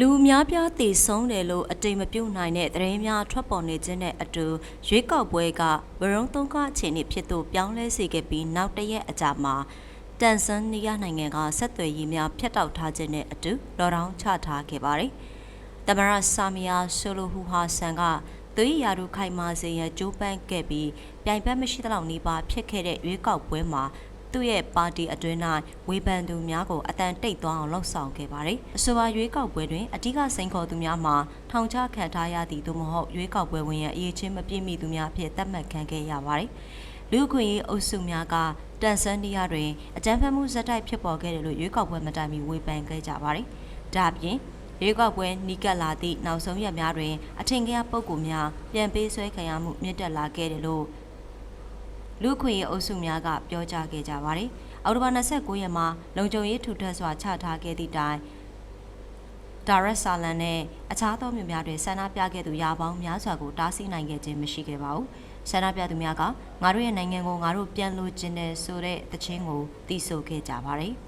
လူအများပြားတည်ဆုံးတယ်လို့အတိမ်မပြုတ်နိုင်တဲ့သတင်းများထွက်ပေါ်နေခြင်းနဲ့အတူရွေးကောက်ပွဲကဝရုံသုံးကအခြေအနေဖြစ်သို့ပြောင်းလဲစေခဲ့ပြီးနောက်တစ်ရက်အကြာမှာတန်ဆန်နီးယားနိုင်ငံကဆက်သွယ်ရေးများဖျက်တောက်ထားခြင်းနဲ့အတူလော်ဒေါင်းချထားခဲ့ပါတယ်။တမရဆာမီယာဆိုလိုဟူဟာဆန်ကသွေးရာထူခိုင်မာစေရန်ကြိုးပမ်းခဲ့ပြီးပြိုင်ဘက်မရှိသလောက်နီးပါးဖြစ်ခဲ့တဲ့ရွေးကောက်ပွဲမှာ သူ့ရဲ့ပါတီအတွင်း၌ဝေဖန်သူများကိုအတန်တိတ်သွားအောင်လှုပ်ဆောင်ခဲ့ပါတယ်။အဆိုပါရွေးကောက်ပွဲတွင်အ धिक စိန်ခေါ်သူများမှာထောင်ချခံထားရသည့်သို့မဟုတ်ရွေးကောက်ပွဲဝင်ရန်အရေးချင်းမပြည့်မီသူများဖြင့်သတ်မှတ်ခံခဲ့ရပါတယ်။လူ့အခွင့်အရေးအုပ်စုများကတန်ဆန်နီးယားတွင်အကြမ်းဖက်မှုဇက်တိုက်ဖြစ်ပေါ်ခဲ့တယ်လို့ရွေးကောက်ပွဲမတိုင်မီဝေဖန်ခဲ့ကြပါတယ်။ဒါ့အပြင်ရွေးကောက်ပွဲနီးကပ်လာသည့်နောက်ဆုံးရက်များတွင်အထင်ကရပုဂ္ဂိုလ်များပြန်ပေးဆွဲခံရမှုမြင့်တက်လာခဲ့တယ်လို့ လူခွေရဲ့အုပ်စုများကပြောကြားခဲ့ကြပါတယ်။အောက်တိုဘာ29ရက်မှာလုံခြုံရေးထူထပ်စွာချထားခဲ့သည့်တိုင်ဒါရက်ဆာလန်နဲ့အခြားသောမြို့များတွင်ဆန္ဒပြခဲ့သူရာပေါင်းများစွာကိုတားဆီးနိုင်ခဲ့ခြင်းမရှိခဲ့ပါဘူး။ဆန္ဒပြသူများကငါတို့ရဲ့နိုင်ငံကိုငါတို့ပြန်လို့ခြင်းတဲ့ဆိုတဲ့တခြင်းကိုတီးဆိုခဲ့ကြပါတယ်။